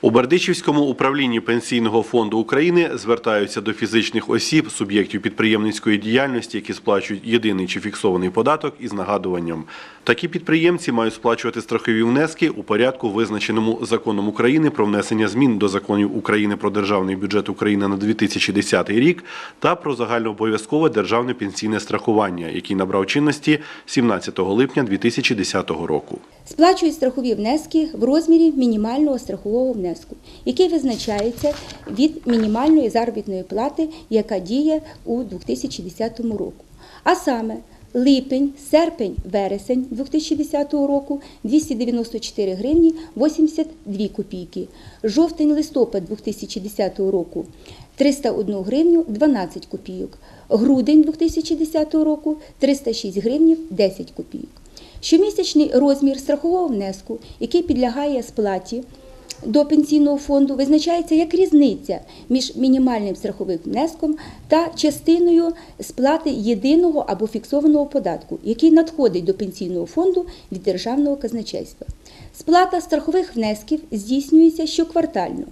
У Бердичівському управлінні Пенсійного фонду України звертаються до фізичних осіб, суб'єктів підприємницької діяльності, які сплачують єдиний чи фіксований податок із нагадуванням. Такі підприємці мають сплачувати страхові внески у порядку, визначеному законом України про внесення змін до законів України про державний бюджет України на 2010 рік та про загальнообов'язкове державне пенсійне страхування, який набрав чинності 17 липня 2010 року. Сплачують страхові внески в розмірі мінімального страхового внеску, який визначається від мінімальної заробітної плати, яка діє у 2010 року. А саме липень, серпень, вересень 2010 року 294 гривні 82 копійки, жовтень, листопад 2010 року 301 гривню 12 копійок, грудень 2010 року 306 гривнів 10 копійок. Щомісячний розмір страхового внеску, який підлягає сплаті до пенсійного фонду, визначається як різниця між мінімальним страховим внеском та частиною сплати єдиного або фіксованого податку, який надходить до пенсійного фонду від державного казначейства. Сплата страхових внесків здійснюється щоквартально.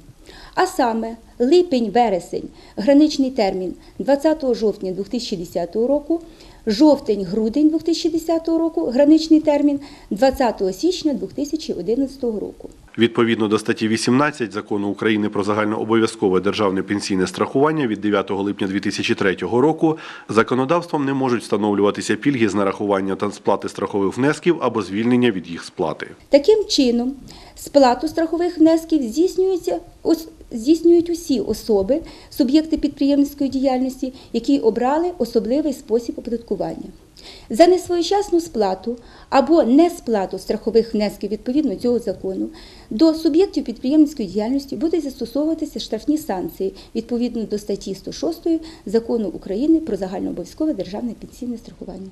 А саме липень-вересень граничний термін 20 жовтня 2010 року, жовтень-грудень 2010 року граничний термін 20 січня 2011 року. Відповідно до статті 18 Закону України про загальнообов'язкове державне пенсійне страхування від 9 липня 2003 року законодавством не можуть встановлюватися пільги з нарахування та сплати страхових внесків або звільнення від їх сплати. Таким чином, сплату страхових внесків здійснюється здійснюють усі особи, суб'єкти підприємницької діяльності, які обрали особливий спосіб оподаткування. За несвоєчасну сплату або несплату страхових внесків відповідно цього закону до суб'єктів підприємницької діяльності будуть застосовуватися штрафні санкції відповідно до статті 106 закону України про загальнообов'язкове державне пенсійне страхування.